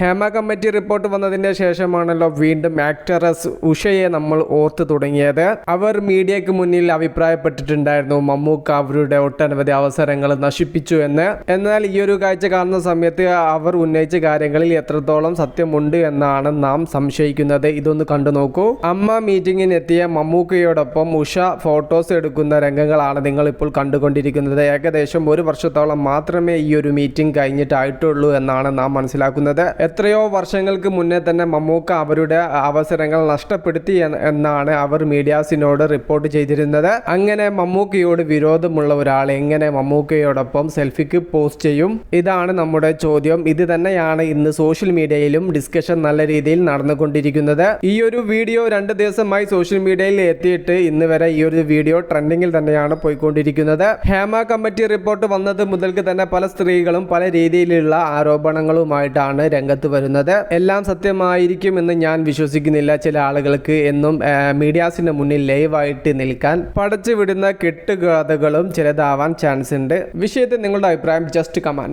Hema committee report വന്നതിന്റെ ശേഷമാണല്ലോ വീണ്ടും ആക്ടറസ് ഉഷയെ നമ്മൾ ഓർത്തു തുടങ്ങിയത്. അവർ മീഡിയക്ക് മുന്നിൽ അഭിപ്രായപ്പെട്ടിട്ടുണ്ടായിരുന്നു മമ്മൂക്ക അവരുടെ ഒട്ടനവധി അവസരങ്ങൾ നശിപ്പിച്ചു എന്ന്. എന്നാൽ ഈ ഒരു കാഴ്ച കാണുന്ന സമയത്ത് അവർ ഉന്നയിച്ച കാര്യങ്ങളിൽ എത്രത്തോളം സത്യമുണ്ട് എന്നാണ് നാം സംശയിക്കുന്നത്. ഇതൊന്ന് കണ്ടു നോക്കൂ. അമ്മ മീറ്റിംഗിനെത്തിയ മമ്മൂക്കയോടൊപ്പം ഉഷ ഫോട്ടോസ് എടുക്കുന്ന രംഗങ്ങളാണ് നിങ്ങൾ ഇപ്പോൾ കണ്ടുകൊണ്ടിരിക്കുന്നത്. ഏകദേശം ഒരു വർഷത്തോളം മാത്രമേ ഈ ഒരു മീറ്റിംഗ് കഴിഞ്ഞിട്ടായിട്ടുള്ളൂ എന്നാണ് നാം മനസ്സിലാക്കുന്നത്. എത്രയോ വർഷങ്ങൾക്ക് മുന്നേ തന്നെ മമ്മൂക്ക അവരുടെ അവസരങ്ങൾ നഷ്ടപ്പെടുത്തി എന്നാണ് അവർ മീഡിയാസിനോട് റിപ്പോർട്ട് ചെയ്തിരുന്നത്. അങ്ങനെ മമ്മൂക്കയോട് വിരോധമുള്ള ഒരാൾ എങ്ങനെ മമ്മൂക്കയോടൊപ്പം സെൽഫിക്ക് പോസ്റ്റ് ചെയ്യും? ഇതാണ് നമ്മുടെ ചോദ്യം. ഇത് തന്നെയാണ് ഇന്ന് സോഷ്യൽ മീഡിയയിലും ഡിസ്കഷൻ നല്ല രീതിയിൽ നടന്നുകൊണ്ടിരിക്കുന്നത്. ഈ ഒരു വീഡിയോ രണ്ട് ദിവസമായി സോഷ്യൽ മീഡിയയിൽ എത്തിയിട്ട് ഇന്ന് വരെ ഈ ഒരു വീഡിയോ ട്രെൻഡിങ്ങിൽ തന്നെയാണ് പോയിക്കൊണ്ടിരിക്കുന്നത്. ഹേമ കമ്മിറ്റി റിപ്പോർട്ട് വന്നത് മുതൽക്ക് തന്നെ പല സ്ത്രീകളും പല രീതിയിലുള്ള ആരോപണങ്ങളുമായിട്ടാണ് രംഗത്ത് വരുന്നത്. എല്ലാം സത്യമായിരിക്കുമെന്ന് ഞാൻ വിശ്വസിക്കുന്നില്ല ചില ആളുകൾക്ക് എന്നും മീഡിയാസിന്റെ മുന്നിൽ ലൈവായിട്ട് നിൽക്കാൻ. പടച്ചു വിടുന്ന കെട്ടുകഥകളും ചിലതാവാൻ ചാൻസ് ഉണ്ട്. വിഷയത്തിൽ നിങ്ങളുടെ അഭിപ്രായം ജസ്റ്റ് കമാൻ